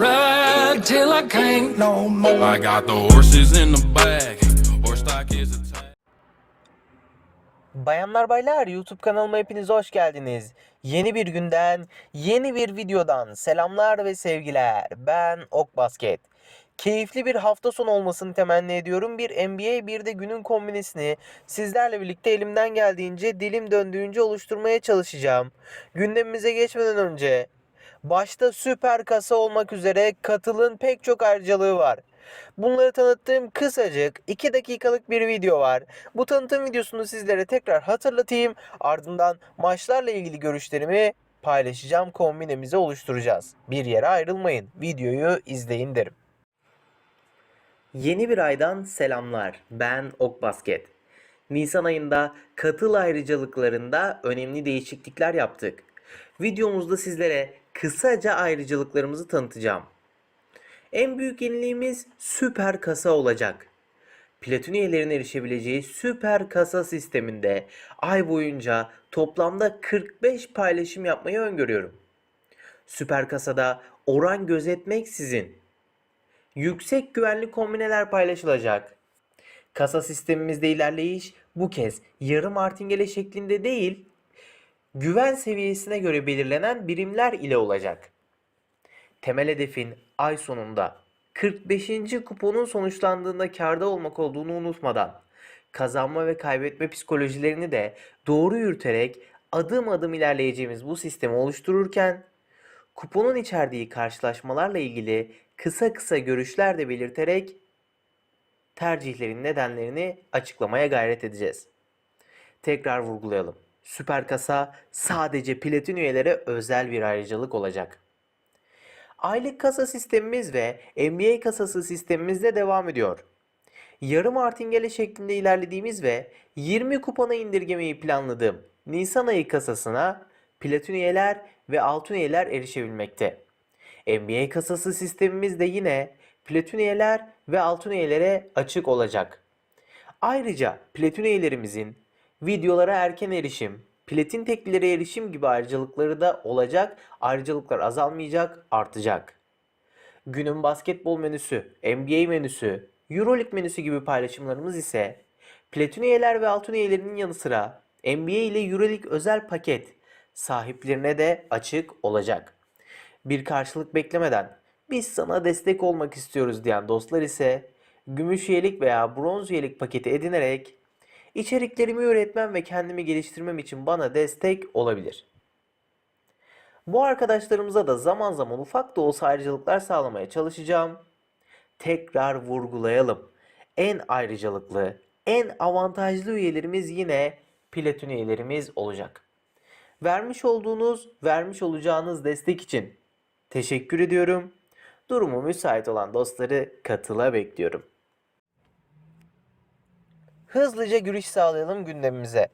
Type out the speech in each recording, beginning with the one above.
Ride till I can't no more. I got the horses in the back. Horse stock is attached. Bayanlar baylar YouTube kanalıma hepiniz hoş geldiniz. Yeni bir günden, yeni bir videodan selamlar ve sevgiler. Ben Ok Basket. Keyifli bir hafta sonu olmasını temenni ediyorum. Bir NBA bir de günün kombinesini sizlerle birlikte elimden geldiğince dilim döndüğünce oluşturmaya çalışacağım. Gündemimize geçmeden önce başta süper kasa olmak üzere katılın pek çok ayrıcalığı var. Bunları tanıttığım kısacık 2 dakikalık bir video var. Bu tanıtım videosunu sizlere tekrar hatırlatayım. Ardından maçlarla ilgili görüşlerimi paylaşacağım. Kombinemizi oluşturacağız. Bir yere ayrılmayın. Videoyu izleyin derim. Yeni bir aydan selamlar. Ben Ok Basket. Nisan ayında katıl ayrıcalıklarında önemli değişiklikler yaptık. Videomuzda sizlere kısaca ayrıcalıklarımızı tanıtacağım. En büyük yeniliğimiz süper kasa olacak. Platin üyelerinin erişebileceği süper kasa sisteminde ay boyunca toplamda 45 paylaşım yapmayı öngörüyorum. Süper kasada oran gözetmeksizin yüksek güvenli kombineler paylaşılacak. Kasa sistemimizde ilerleyiş bu kez yarım martingale şeklinde değil, güven seviyesine göre belirlenen birimler ile olacak. Temel hedefin ay sonunda 45. kuponun sonuçlandığında karda olmak olduğunu unutmadan kazanma ve kaybetme psikolojilerini de doğru yürüterek adım adım ilerleyeceğimiz bu sistemi oluştururken kuponun içerdiği karşılaşmalarla ilgili kısa kısa görüşler de belirterek tercihlerin nedenlerini açıklamaya gayret edeceğiz. Tekrar vurgulayalım. Süper kasa sadece platin üyelere özel bir ayrıcalık olacak. Aylık kasa sistemimiz ve NBA kasası sistemimizde devam ediyor. Yarım martingale şeklinde ilerlediğimiz ve 20 kupona indirgemeyi planladığım Nisan ayı kasasına platin üyeler ve altın üyeler erişebilmekte. NBA kasası sistemimiz de yine platin üyeler ve altın üyelere açık olacak. Ayrıca platin üyelerimizin videolara erken erişim, platin teklilere erişim gibi ayrıcalıkları da olacak. Ayrıcalıklar azalmayacak, artacak. Günün basketbol menüsü, NBA menüsü, Euroleague menüsü gibi paylaşımlarımız ise platin üyeler ve altın üyelerinin yanı sıra NBA ile Euroleague özel paket sahiplerine de açık olacak. Bir karşılık beklemeden biz sana destek olmak istiyoruz diyen dostlar ise gümüş üyelik veya bronz üyelik paketi edinerek içeriklerimi üretmem ve kendimi geliştirmem için bana destek olabilir. Bu arkadaşlarımıza da zaman zaman ufak da olsa ayrıcalıklar sağlamaya çalışacağım. Tekrar vurgulayalım. En ayrıcalıklı, en avantajlı üyelerimiz yine platin üyelerimiz olacak. Vermiş olduğunuz, vermiş olacağınız destek için teşekkür ediyorum. Durumu müsait olan dostları katıla bekliyorum. Hızlıca giriş sağlayalım gündemimize.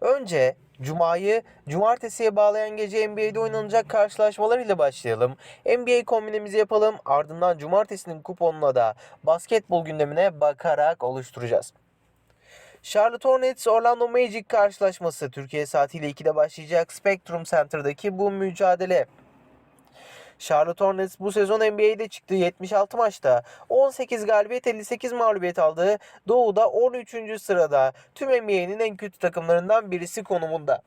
Önce Cuma'yı cumartesiye bağlayan gece NBA'de oynanacak karşılaşmalar ile başlayalım. NBA kombinemizi yapalım. Ardından cumartesinin kuponuna da basketbol gündemine bakarak oluşturacağız. Charlotte Hornets Orlando Magic karşılaşması Türkiye saatiyle 2'de başlayacak Spectrum Center'daki bu mücadele. Charlotte Hornets bu sezon NBA'de çıktığı 76 maçta 18 galibiyet 58 mağlubiyet aldı. Doğu'da 13. sırada tüm NBA'nin en kötü takımlarından birisi konumunda.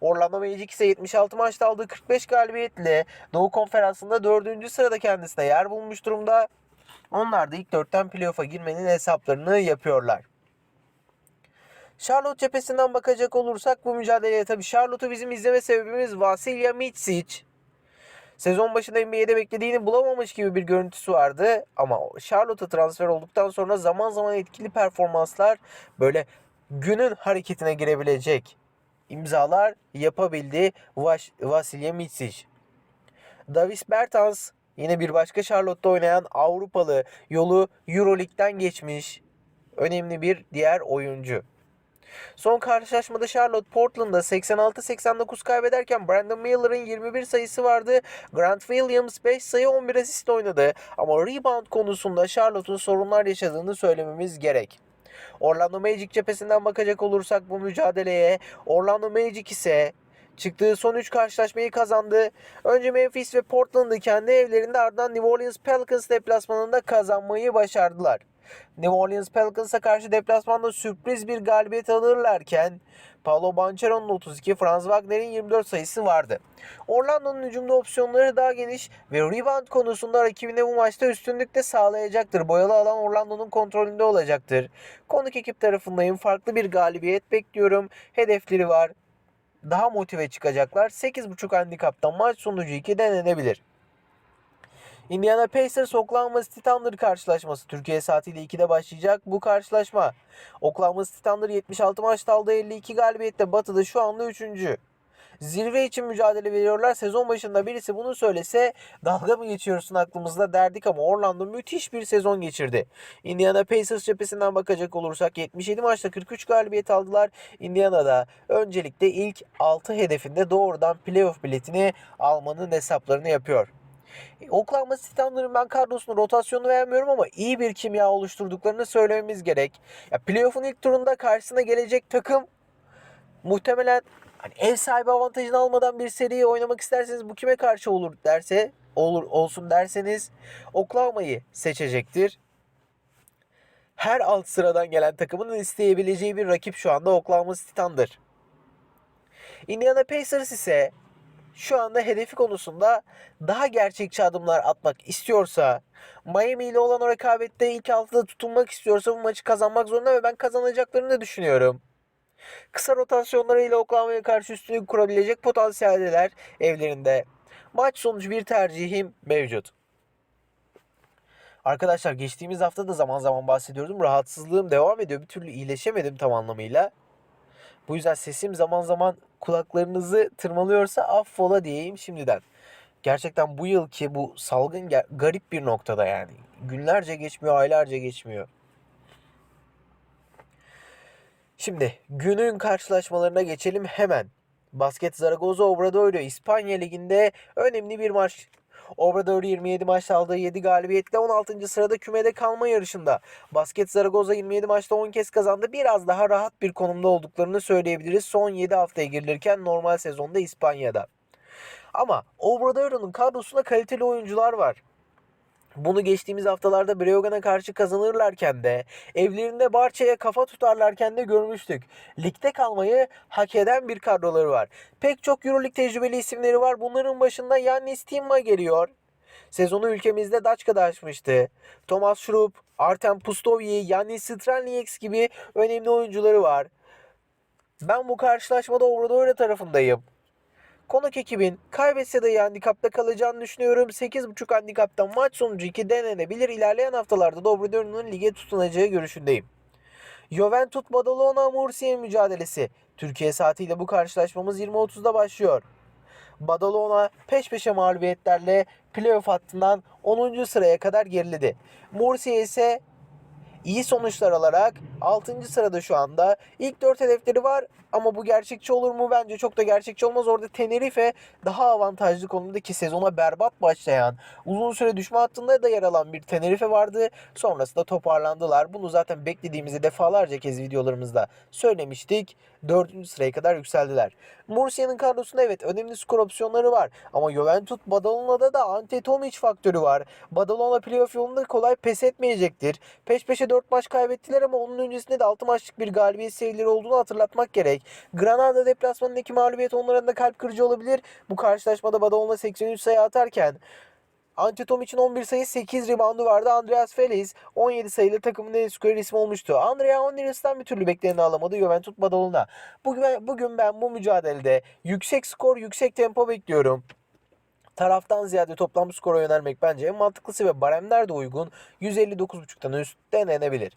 Orlando Magic ise 76 maçta aldığı 45 galibiyetle Doğu Konferansı'nda 4. sırada kendisine yer bulmuş durumda. Onlar da ilk 4'ten playoff'a girmenin hesaplarını yapıyorlar. Charlotte cephesinden bakacak olursak bu mücadeleye tabii Charlotte'u bizim izleme sebebimiz Vasilya Mitsic. Sezon başında NBA'de beklediğini bulamamış gibi bir görüntüsü vardı ama Charlotte'a transfer olduktan sonra zaman zaman etkili performanslar böyle günün hareketine girebilecek imzalar yapabildi Vas Vasilya Mitsic. Davis Bertans yine bir başka Charlotte'da oynayan Avrupalı yolu Euroleague'den geçmiş önemli bir diğer oyuncu. Son karşılaşmada Charlotte Portland'da 86-89 kaybederken Brandon Miller'ın 21 sayısı vardı. Grant Williams 5 sayı 11 asist oynadı. Ama rebound konusunda Charlotte'un sorunlar yaşadığını söylememiz gerek. Orlando Magic cephesinden bakacak olursak bu mücadeleye Orlando Magic ise çıktığı son 3 karşılaşmayı kazandı. Önce Memphis ve Portland'ı kendi evlerinde ardından New Orleans Pelicans deplasmanında kazanmayı başardılar. New Orleans Pelicans'a karşı deplasmanda sürpriz bir galibiyet alırlarken Paolo Banchero'nun 32, Franz Wagner'in 24 sayısı vardı. Orlando'nun hücumda opsiyonları daha geniş ve rebound konusunda rakibine bu maçta üstünlük de sağlayacaktır. Boyalı alan Orlando'nun kontrolünde olacaktır. Konuk ekip tarafındayım. Farklı bir galibiyet bekliyorum. Hedefleri var. Daha motive çıkacaklar. 8.5 handikaptan maç sonucu 2 denenebilir. Indiana Pacers Oklahoma City Thunder karşılaşması Türkiye saatiyle 2'de başlayacak bu karşılaşma. Oklahoma City Thunder 76 maçta aldığı 52 galibiyette batıda şu anda 3. Zirve için mücadele veriyorlar. Sezon başında birisi bunu söylese dalga mı geçiyorsun aklımızda derdik ama Orlando müthiş bir sezon geçirdi. Indiana Pacers cephesinden bakacak olursak 77 maçta 43 galibiyet aldılar. Indiana'da öncelikle ilk 6 hedefinde doğrudan playoff biletini almanın hesaplarını yapıyor. Oklahoma City Thunder'ın ben kadrosunu rotasyonu vermiyorum ama iyi bir kimya oluşturduklarını söylememiz gerek. Ya playoff'un ilk turunda karşısına gelecek takım muhtemelen hani ev sahibi avantajını almadan bir seriyi oynamak isterseniz bu kime karşı olur derse olur olsun derseniz Oklahoma'yı seçecektir. Her alt sıradan gelen takımın isteyebileceği bir rakip şu anda Oklahoma City Thunder. Indiana Pacers ise şu anda hedefi konusunda daha gerçekçi adımlar atmak istiyorsa, Miami ile olan o rekabette ilk altıda tutunmak istiyorsa bu maçı kazanmak zorunda ve ben kazanacaklarını da düşünüyorum. Kısa rotasyonlarıyla Oklahoma'ya karşı üstünlük kurabilecek potansiyeldeler evlerinde. Maç sonucu bir tercihim mevcut. Arkadaşlar geçtiğimiz hafta da zaman zaman bahsediyordum. Rahatsızlığım devam ediyor. Bir türlü iyileşemedim tam anlamıyla. Bu yüzden sesim zaman zaman kulaklarınızı tırmalıyorsa affola diyeyim şimdiden. Gerçekten bu yılki bu salgın garip bir noktada yani. Günlerce geçmiyor, aylarca geçmiyor. Şimdi günün karşılaşmalarına geçelim hemen. Basket Zaragoza Obradoiro İspanya Ligi'nde önemli bir maç. Obradoiro 27 maçta aldığı 7 galibiyetle 16. sırada kümede kalma yarışında. Basket Zaragoza 27 maçta 10 kez kazandı. Biraz daha rahat bir konumda olduklarını söyleyebiliriz. Son 7 haftaya girilirken normal sezonda İspanya'da. Ama Obradoro'nun kadrosunda kaliteli oyuncular var. Bunu geçtiğimiz haftalarda Breogan'a karşı kazanırlarken de evlerinde Barça'ya kafa tutarlarken de görmüştük. Ligde kalmayı hak eden bir kadroları var. Pek çok Euroleague tecrübeli isimleri var. Bunların başında Yannis Timma geliyor. Sezonu ülkemizde Daçka'da açmıştı. Thomas Schrupp, Artem Pustovyi, Yannis Strelnieks gibi önemli oyuncuları var. Ben bu karşılaşmada Obradoiro tarafındayım. Konuk ekibin kaybetse de handikapta kalacağını düşünüyorum. 8.5 handikaptan maç sonucu 2 denenebilir. İlerleyen haftalarda da Obradoiro'nun lige tutunacağı görüşündeyim. Juventus Badalona Murcia mücadelesi. Türkiye saatiyle bu karşılaşmamız 20.30'da başlıyor. Badalona peş peşe mağlubiyetlerle playoff hattından 10. sıraya kadar geriledi. Murcia ise iyi sonuçlar alarak 6. sırada şu anda. İlk 4 hedefleri var ama bu gerçekçi olur mu? Bence çok da gerçekçi olmaz. Orada Tenerife daha avantajlı konumda ki sezona berbat başlayan, uzun süre düşme hattında da yer alan bir Tenerife vardı. Sonrasında toparlandılar. Bunu zaten beklediğimizi defalarca kez videolarımızda söylemiştik. 4. sıraya kadar yükseldiler. Murcia'nın kadrosunda evet önemli skor opsiyonları var. Ama Juventus Badalona'da da Ante Tomic faktörü var. Badalona playoff yolunda kolay pes etmeyecektir. Peş peşe 4 maç kaybettiler ama onun öncesinde de 6 maçlık bir galibiyet serileri olduğunu hatırlatmak gerek. Granada deplasmanındaki mağlubiyet onların da kalp kırıcı olabilir. Bu karşılaşmada Badalona 83 sayı atarken Antetomich'in 11 sayı 8 reboundu vardı. Andreas Feliz 17 sayılı takımın en skorer ismi olmuştu. Andrea Onirus'tan bir türlü bekleneni alamadı Juventus Badalona. Bugün, bugün ben bu mücadelede yüksek skor, yüksek tempo bekliyorum. Taraftan ziyade toplam skora yönelmek bence en mantıklısı ve baremler de uygun. 159.5'tan üst denenebilir.